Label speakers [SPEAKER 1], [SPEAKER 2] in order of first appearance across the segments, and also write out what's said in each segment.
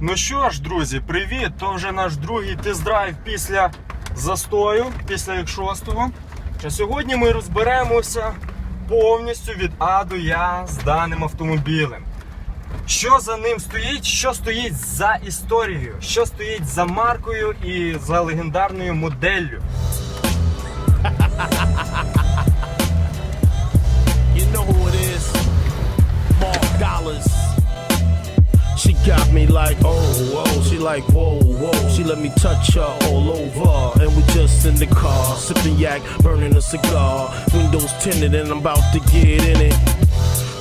[SPEAKER 1] Ну що ж, друзі, привіт! То вже наш другий тест-драйв після застою, після X6. А сьогодні ми розберемося повністю від А до Я з даним автомобілем. Що за ним стоїть, що стоїть за історією, що стоїть за маркою і за легендарною моделлю.
[SPEAKER 2] You know who it is. Dollars. She got me like, oh, whoa. She like, whoa, whoa. She let me touch her all over. And we just in the car, sipping yak, burning a cigar. Windows tinted, and I'm about to get in it.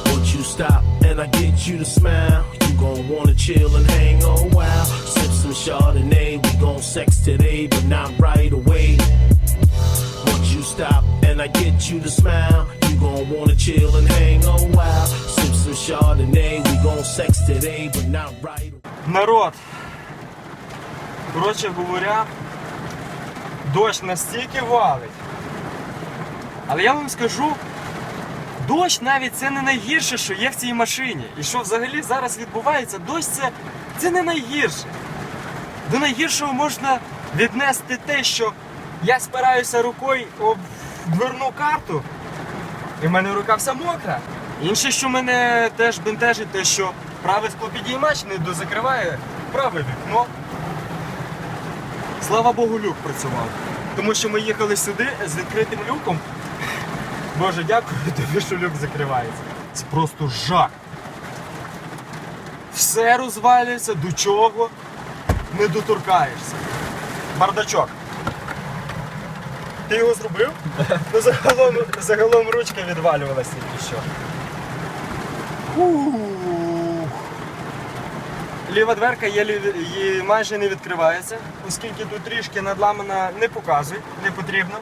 [SPEAKER 2] Once you stop and I get you to smile, you gon' wanna chill and hang a while. Sip some Chardonnay, we gon' sex today, but not right away. Once you stop and I get you to smile, gon' wanna chill and hang a while. Sip some Chardonnay, we gon' sex today, but not right.
[SPEAKER 1] Народ. Коротше говоря, дощ настільки валить. Але я вам скажу, дощ навіть це не найгірше, що є в цій машині. І що взагалі зараз відбувається, дощ це, це не найгірше. До найгіршого можна віднести те, що я спираюся рукою об дверну карту, і в мене рука вся мокра. Інше, що мене теж бентежить, те, що правий склопідіймач не дозакриває праве вікно. Слава Богу, люк працював. Тому що ми їхали сюди з відкритим люком. Боже, дякую тобі, що люк закривається. Це просто жах. Все розвалюється, до чого не доторкаєшся. Бардачок. Ти його зробив? Ну загалом, загалом ручка відвалювалася тільки що. Ліва дверка є, її майже не відкривається, оскільки тут трішки надламана не показує, не потрібно.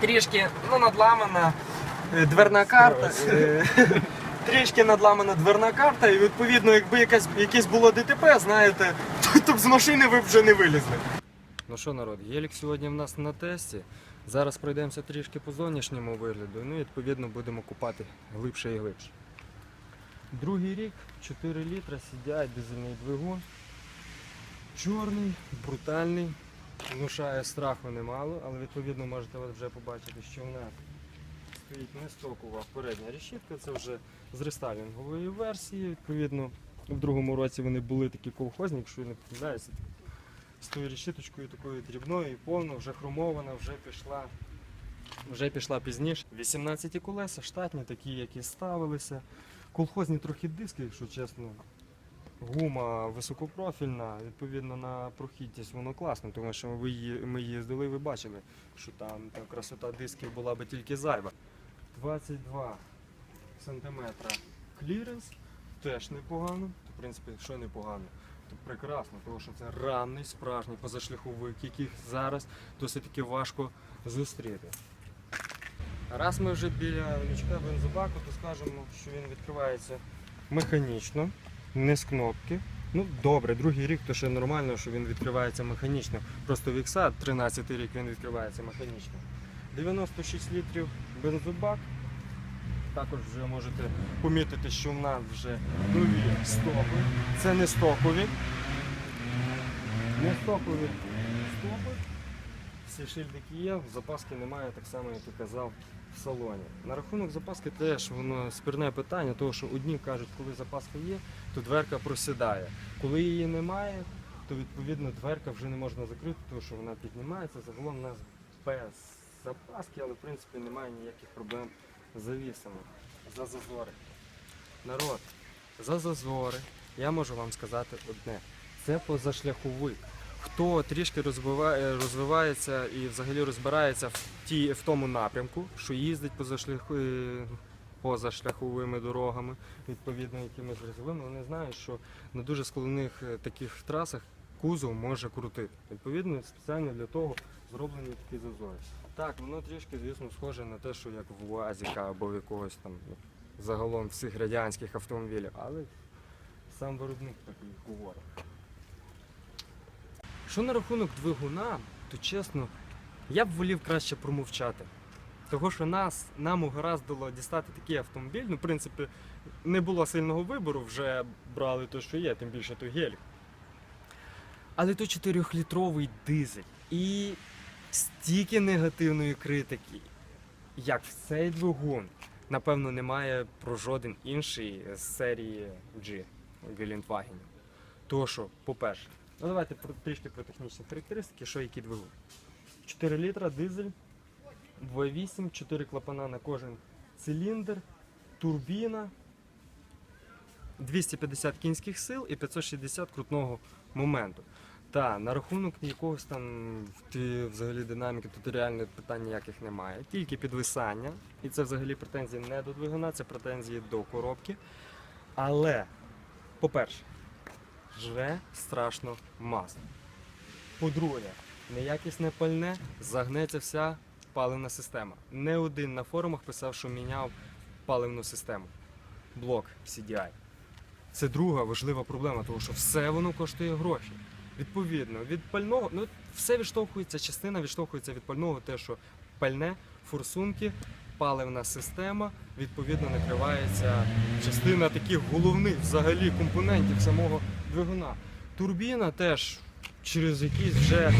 [SPEAKER 1] Трішки ну, надламана е, дверна карта. е, Трішки надламана дверна карта, і відповідно, якби якась, якесь було ДТП, знаєте, то, то б з машини ви б вже не вилізли. Ну що, народ, гелік сьогодні в нас на тесті. Зараз пройдемося трішки по зовнішньому вигляду, ну і відповідно будемо купати глибше і глибше. Другий рік, 4 літра, сидять дизельний двигун. Чорний, брутальний, внушає страху немало, але відповідно можете вже побачити, що в нас стоїть не стокова передня решітка, це вже з рестайлінгової версії. Відповідно, в другому році вони були такі колхозні, якщо я не помиляюся, з тою решіточкою такою дрібною і повно, вже хромована, вже пішла. Вже пішла пізніше. 18 колеса, штатні, такі, які ставилися. Колхозні трохи диски, якщо чесно. Гума високопрофільна, відповідно на прохідність воно класно, тому що ми їздили і ви бачили, що там, там красота дисків була би тільки зайва. 22 сантиметра кліренс, теж непогано. В принципі, що непогано, прекрасно, тому що це ранний, справжній позашляховик, яких зараз досить таки важко зустріти. Раз ми вже біля лючка бензобаку, то скажемо, що він відкривається механічно, не з кнопки. Ну, добре, другий рік, то ще нормально, що він відкривається механічно. Просто Вікса 13 рік він відкривається механічно. 96 літрів бензобак. Також вже можете помітити, що в нас вже нові стопи. Це не стокові. Не стокові стопи. Всі шильдики є, запаски немає, так само, як і казав в салоні. На рахунок запаски теж воно спірне питання, тому що одні кажуть, коли запаска є, то дверка просідає. Коли її немає, то відповідно дверка вже не можна закрити, тому що вона піднімається. Загалом у нас без запаски, але в принципі немає ніяких проблем з завісами. За зазори. Народ, за зазори я можу вам сказати одне. Це позашляховик. Хто трішки розвиває, розвивається і взагалі розбирається в, ті, в тому напрямку, що їздить позашляху, е, позашляховими дорогами, відповідно якимись грязовими, вони знають, що на дуже складних е, таких трасах кузов може крутити. Відповідно, спеціально для того зроблені такі зазори. Так, воно трішки, звісно, схоже на те, що як в УАЗіка або в якогось там загалом всіх радянських автомобілів, але сам виробник такий говорить. Що на рахунок двигуна, то чесно, я б волів краще промовчати. Того, що нас, нам угораздило дістати такий автомобіль, ну, в принципі, не було сильного вибору, вже брали те, що є, тим більше той гелік. Але то 4-літровий дизель. І стільки негативної критики, як в цей двигун, напевно, немає про жоден інший з серії G Volkswagen. То що, по-перше, ну давайте трішки про технічні характеристики, що який двигун. 4 літра, дизель, V8, 4 клапана на кожен циліндр, турбіна, 250 кінських сил і 560 крутного моменту. Та на рахунок якогось там ти, взагалі динаміки, тут реально питань ніяких немає. Тільки підвисання. І це взагалі претензії не до двигуна, це претензії до коробки. Але, по-перше, жре страшно масло. По-друге, неякісне пальне, загнеться вся паливна система. Не один на форумах писав, що міняв паливну систему. Блок CDI. Це друга важлива проблема, тому що все воно коштує гроші. Відповідно, від пального, ну все відштовхується, частина відштовхується від пального, те, що пальне, форсунки, паливна система, відповідно, накривається частина таких головних взагалі компонентів самого двигуна. Турбіна теж через якийсь вже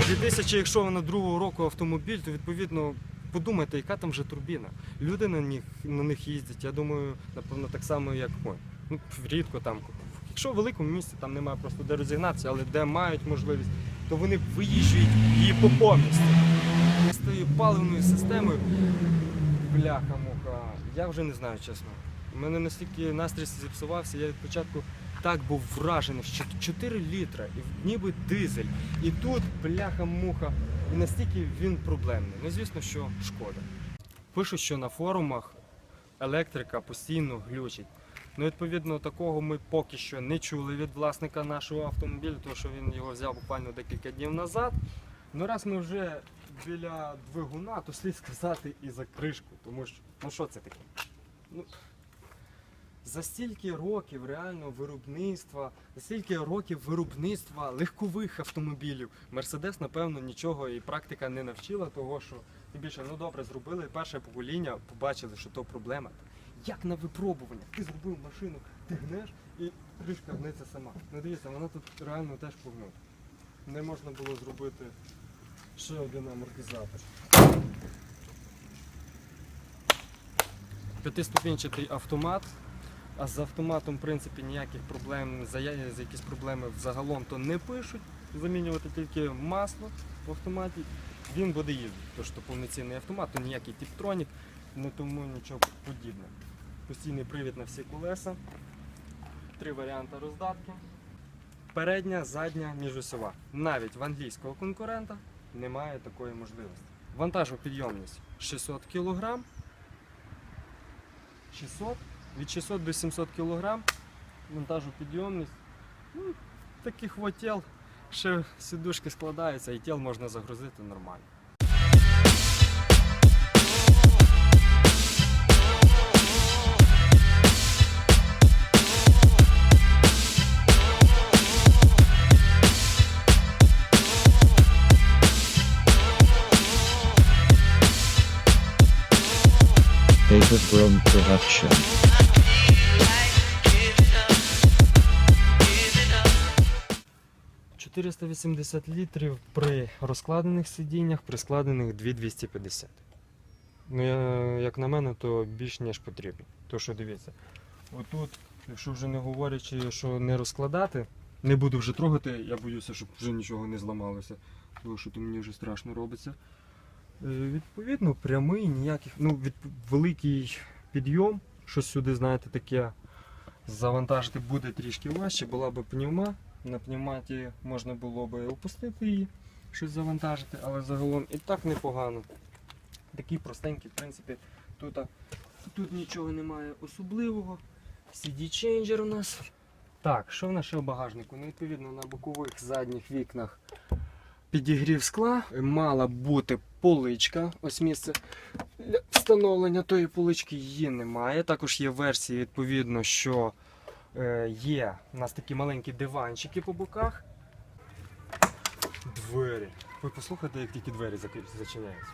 [SPEAKER 1] з 2000, якщо вона другого року автомобіль, то відповідно подумайте, яка там вже турбіна. Люди на них, на них їздять, я думаю, напевно, так само, як ми. Ну, рідко там. Якщо в великому місті там немає просто де розігнатися, але де мають можливість, то вони виїжджують її по повністю. З тією паливною системою, бляха-муха, я вже не знаю чесно. У мене настільки настрій зіпсувався, я від початку так був вражений, що 4 літра, і ніби дизель. І тут бляха-муха, і настільки він проблемний. Ну, звісно, що шкода. Пишуть, що на форумах електрика постійно глючить. Ну, відповідно, такого ми поки що не чули від власника нашого автомобіля, тому що він його взяв буквально декілька днів назад. Ну, раз ми вже біля двигуна, то слід сказати і за кришку, тому що, ну що це таке? Ну, за стільки років реально виробництва, за стільки років виробництва легкових автомобілів, Мерседес, напевно, нічого і практика не навчила того, що тим більше, ну добре, зробили перше покоління, побачили, що то проблема. Як на випробуваннях, ти зробив машину, ти гнеш і кришка гнеться сама. Ну дивіться, вона тут реально теж погнута. Не можна було зробити ще один амортизатор. П'ятиступінчатий автомат. А з автоматом, в принципі, ніяких проблем, за якісь проблеми взагалом то не пишуть. Замінювати тільки масло в автоматі. Він буде їздити. Тож то повноцінний автомат, то ніякий тіптронік, не тому нічого подібного. Постійний привід на всі колеса. Три варіанти роздатки. Передня, задня, міжосьова. Навіть в англійського конкурента немає такої можливості. Вантажопідйомність 600 кг. 600, від 600 до 700 кг. Вантажопідйомність. Ну, таких от тіл. Ще сідушки складаються і тіл можна загрузити нормально.
[SPEAKER 3] Production.
[SPEAKER 1] – 480 літрів при розкладених сидіннях, при складених 2250. Ну, як на мене, то більш ніж потрібно. То що дивіться, отут, якщо вже не говорячи, що не розкладати, не буду вже трогати, я боюся, щоб вже нічого не зламалося, тому що то мені вже страшно робиться. Е, Відповідно, прямий, ніяких, ну, від, великий підйом, щось сюди, знаєте, таке завантажити буде трішки важче, була б пневма. На пневматі можна було б опустити її, щось завантажити, але загалом і так непогано. Такий простенький, в принципі, тут, тут нічого немає особливого. CD чейнджер у нас. Так, що в нас багажнику? Ну, відповідно, на бокових задніх вікнах підігрів скла. Мала бути поличка. Ось місце для встановлення тої полички її немає. Також є версії, відповідно, що е, є у нас такі маленькі диванчики по боках. Двері. Ви послухайте, як тільки двері зачиняються.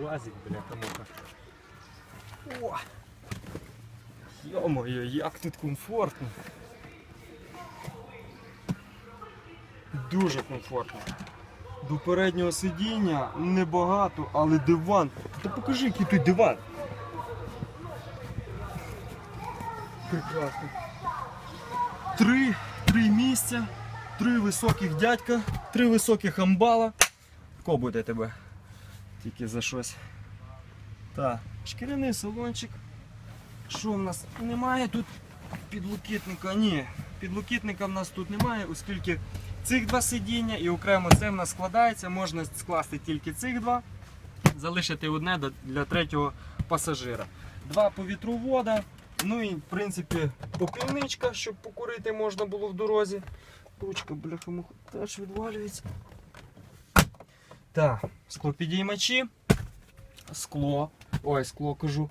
[SPEAKER 1] Лазить, бляха муха. О! Йо-моє, як тут комфортно. Дуже комфортно. До переднього сидіння небагато, але диван. Та покажи, який тут диван. Прекрасно. Три, три місця, три високих дядька, три високих амбала. Ко буде тебе? Тільки за щось. Так, шкіряний салончик. Що в нас? Немає тут підлокітника? Ні, підлокітника в нас тут немає, оскільки цих два сидіння і окремо це в нас складається, можна скласти тільки цих два, залишити одне для третього пасажира. Два повітровода, ну і в принципі попільничка, щоб покурити можна було в дорозі. Ручка, бляха, теж відвалюється. Так, склопідіймачі, скло, ой, скло кажу.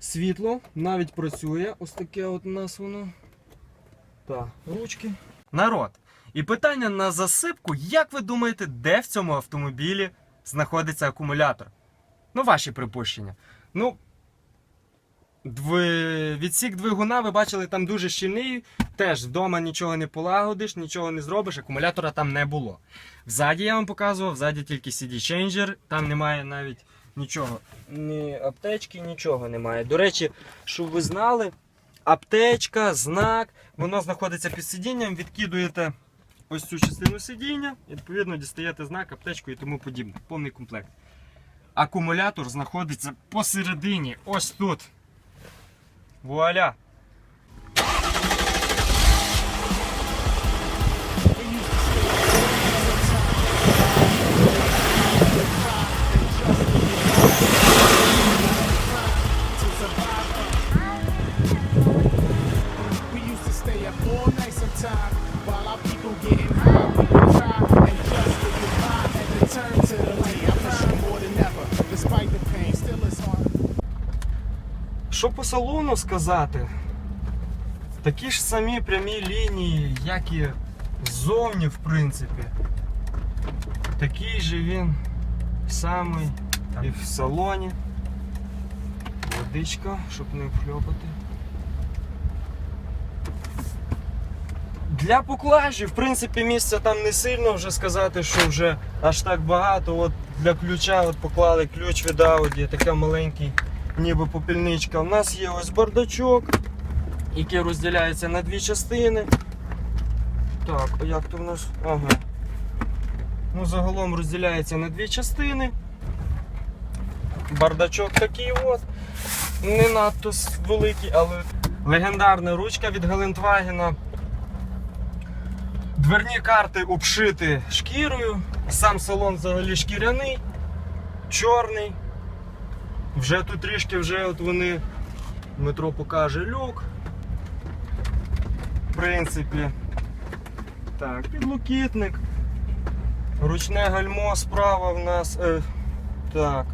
[SPEAKER 1] Світло навіть працює. Ось таке от у нас воно. Так, ручки. Народ. І питання на засипку: як ви думаєте, де в цьому автомобілі знаходиться акумулятор? Ну, ваші припущення. Ну, дви... відсік двигуна, ви бачили, там дуже щільний. Теж вдома нічого не полагодиш, нічого не зробиш, акумулятора там не було. Взаді я вам показував, взаді тільки CD-ченджер, там немає навіть нічого. Ні аптечки, нічого немає. До речі, щоб ви знали, аптечка, знак, воно знаходиться під сидінням, відкидуєте ось цю частину сидіння, і відповідно дістаєте знак, аптечку і тому подібне. Повний комплект. Акумулятор знаходиться посередині, ось тут. Вуаля! Що по салону сказати? Такі ж самі прямі лінії, як і ззовні, в принципі. Такий же він самий і в салоні. Водичка, щоб не вхльопати. Для поклажі, в принципі, місця там не сильно вже сказати, що вже аж так багато. От для ключа от поклали ключ від Audi, такий маленький, ніби попільничка. У нас є ось бардачок, який розділяється на дві частини. Так, а як то в нас? Ага. Ну, загалом розділяється на дві частини. Бардачок такий от. Не надто великий, але легендарна ручка від Гелендвагена. Дверні карти обшиті шкірою. Сам салон взагалі шкіряний, чорний. Вже тут трішки вже от вони Дмитро покаже люк. В принципі. Так, підлокітник. Ручне гальмо справа в нас. Е, так.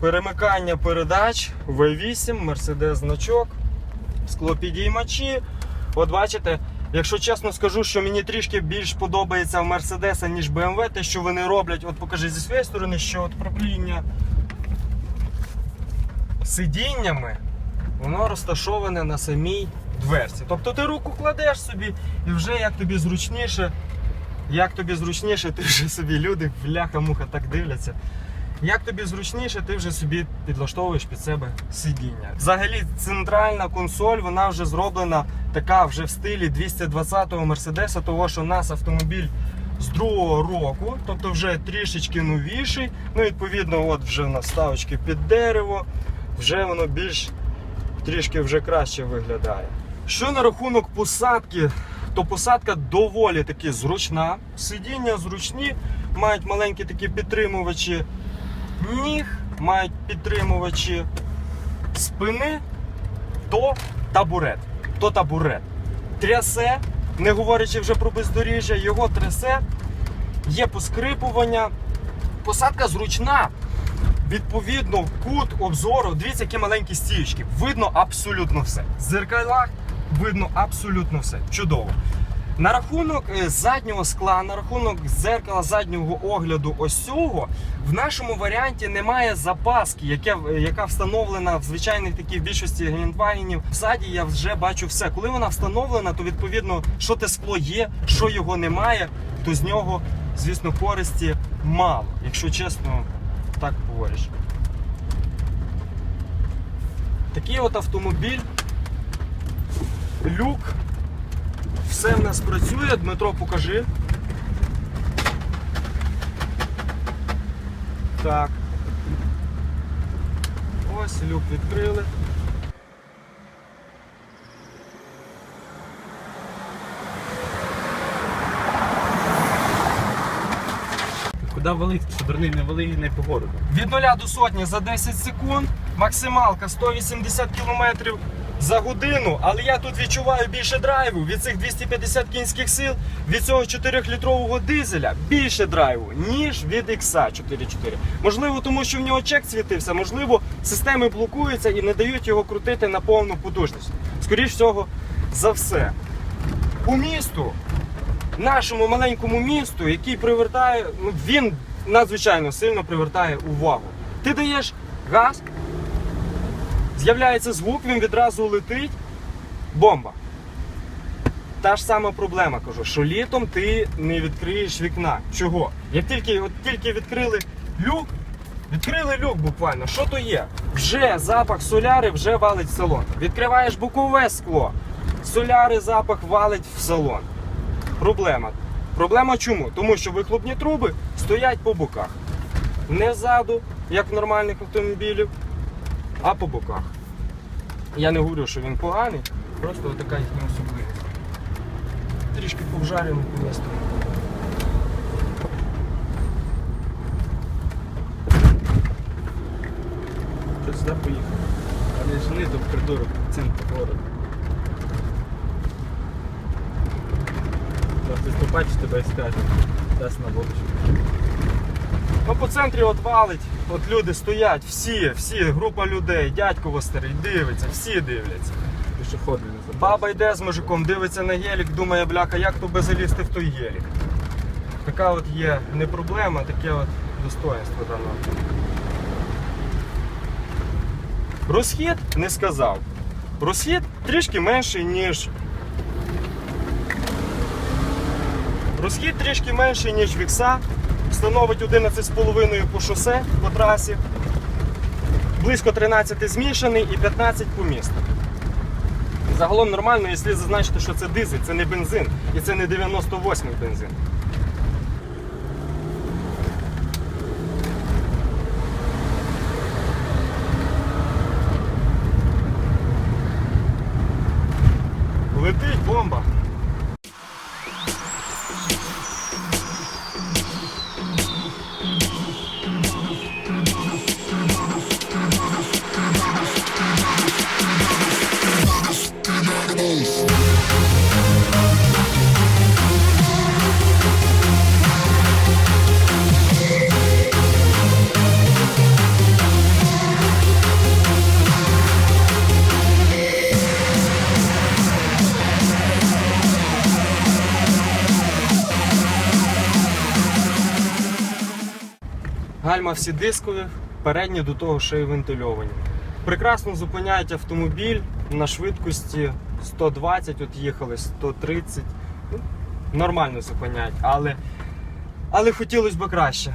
[SPEAKER 1] Перемикання передач V8, Mercedes значок, склопідіймачі. От бачите, якщо чесно скажу, що мені трішки більш подобається в Mercedes, ніж BMW, те, що вони роблять, от покажи зі своєї сторони, що от пропління сидіннями, воно розташоване на самій дверці. Тобто ти руку кладеш собі і вже як тобі зручніше, як тобі зручніше, ти вже собі люди, бляха-муха так дивляться. Як тобі зручніше, ти вже собі підлаштовуєш під себе сидіння. Взагалі, центральна консоль, вона вже зроблена така вже в стилі 220-го Мерседеса, того що у нас автомобіль з другого року, тобто вже трішечки новіший. Ну, відповідно, от вже в нас ставочки під дерево, вже воно більш трішки вже краще виглядає. Що на рахунок посадки, то посадка доволі таки зручна. Сидіння зручні, мають маленькі такі підтримувачі ніг, мають підтримувачі спини, то табурет. То табурет. Трясе, не говорячи вже про бездоріжжя, його трясе, є поскрипування. Посадка зручна. Відповідно, кут обзору, дивіться, які маленькі стіючки. Видно абсолютно все. В зеркалах видно абсолютно все. Чудово. На рахунок е, заднього скла, на рахунок зеркала заднього огляду ось цього, в нашому варіанті немає запаски, яке, яка встановлена в звичайних таких більшості гелендвагенів. Ззаді я вже бачу все. Коли вона встановлена, то відповідно, що те скло є, що його немає, то з нього, звісно, користі мало, якщо чесно, так говориш. Такий от автомобіль, люк. Все в нас працює. Дмитро, покажи. Так. Ось люк відкрили.
[SPEAKER 4] Куди валить? Що дурний не вали не по городу.
[SPEAKER 1] Від 0 до сотні за 10 секунд. Максималка 180 км за годину. Але я тут відчуваю більше драйву від цих 250 кінських сил, від цього 4-літрового дизеля більше драйву, ніж від X 4.4. Можливо, тому що в нього чек світився, можливо, системи блокуються і не дають його крутити на повну потужність. Скоріше всього, за все. По місту нашому маленькому місту, який привертає, ну він надзвичайно сильно привертає увагу. Ти даєш газ, з'являється звук, він відразу летить. Бомба. Та ж сама проблема, кажу, що літом ти не відкриєш вікна. Чого? Як тільки, от тільки відкрили люк, відкрили люк буквально, що то є? Вже запах соляри вже валить в салон. Відкриваєш бокове скло, соляри запах валить в салон. Проблема. Проблема чому? Тому що вихлопні труби стоять по боках. Не ззаду, як в нормальних автомобілів, а по боках. Я не говорю, що він поганий, просто така їхня особливість. Трішки повжарено по місту.
[SPEAKER 4] Що сюди поїхав? А не до придурок центр города. Хтось побачить тебе і скаже, дасть на водочку.
[SPEAKER 1] Ну по центрі от валить, от люди стоять, всі, всі, група людей, дядько старий дивиться, всі дивляться.
[SPEAKER 4] Пішоходи не забрав.
[SPEAKER 1] Баба йде з мужиком, дивиться на гелік, думає, бляха, як то би залізти в той гелік. Така от є не проблема, таке от достоинство даного. Розхід не сказав. Розхід трішки менший, ніж. Розхід трішки менший, ніж вікса. Становить 11,5 по шосе по трасі. Близько 13 змішаний і 15 по місту. Загалом нормально, якщо зазначити, що це дизель, це не бензин і це не 98-й бензин. Летить бомба. Гальма всі дискові, передні до того ще й вентильовані. Прекрасно зупиняють автомобіль на швидкості 120, от їхали 130. Ну, Нормально зупиняють, але, але хотілося б краще.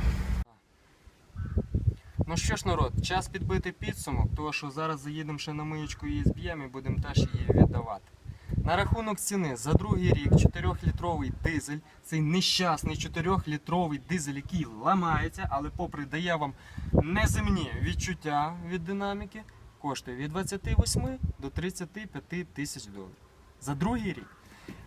[SPEAKER 1] Ну що ж, народ, час підбити підсумок, тому що зараз заїдемо ще на миючку її зб'ємо і будемо теж її віддавати. На рахунок ціни за другий рік 4-літровий дизель, цей нещасний 4-літровий дизель, який ламається, але попри дає вам неземні відчуття від динаміки, коштує від 28 до 35 тисяч доларів. За другий рік.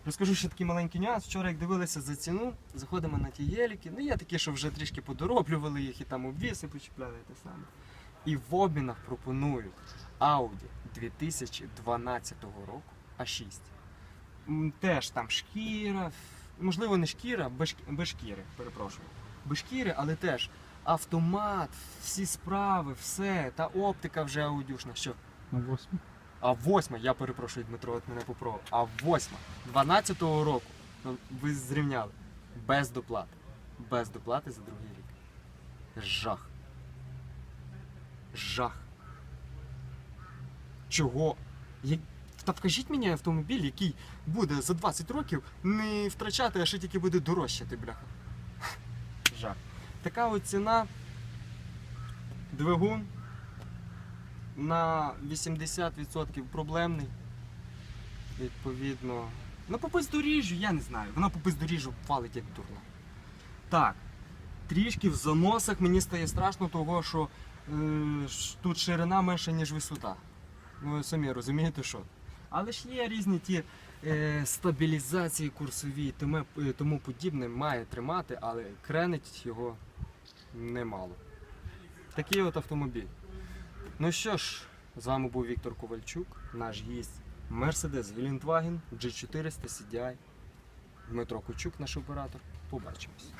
[SPEAKER 1] Розкажу ще такий маленький нюанс. Вчора, як дивилися за ціну, заходимо на ті геліки. Ну, є такі, що вже трішки подороблювали їх і там обвіси почіпляли те саме. І в обмінах пропонують Audi 2012 року А6. Теж там шкіра, можливо, не шкіра, без, шк- без шкіри, перепрошую. Без шкіри, але теж автомат, всі справи, все, та оптика вже аудюшна. Що?
[SPEAKER 4] На восьму.
[SPEAKER 1] А восьма, я перепрошую, Дмитро, от мене поправив. А восьма 12-го року Ну, ви зрівняли. Без доплати. Без доплати за другий рік. Жах. Жах. Чого? Я... Та вкажіть мені автомобіль, який буде за 20 років не втрачати, а ще тільки буде дорожчати, бляха. Жах. Така от ціна. Двигун на 80% проблемний. Відповідно. Ну, по бездоріжжю, я не знаю. Вона по бездоріжжю валить як дурна. Так. Трішки в заносах мені стає страшно, того, що е, тут ширина менша, ніж висота. Ну, ви самі розумієте, що. Але ж є різні ті е, стабілізації курсові тому, е, тому подібне має тримати, але кренить його немало. Такий от автомобіль. Ну що ж, з вами був Віктор Ковальчук, наш гість Mercedes Гелендваген G400 CDI. Дмитро Кучук, наш оператор. Побачимось.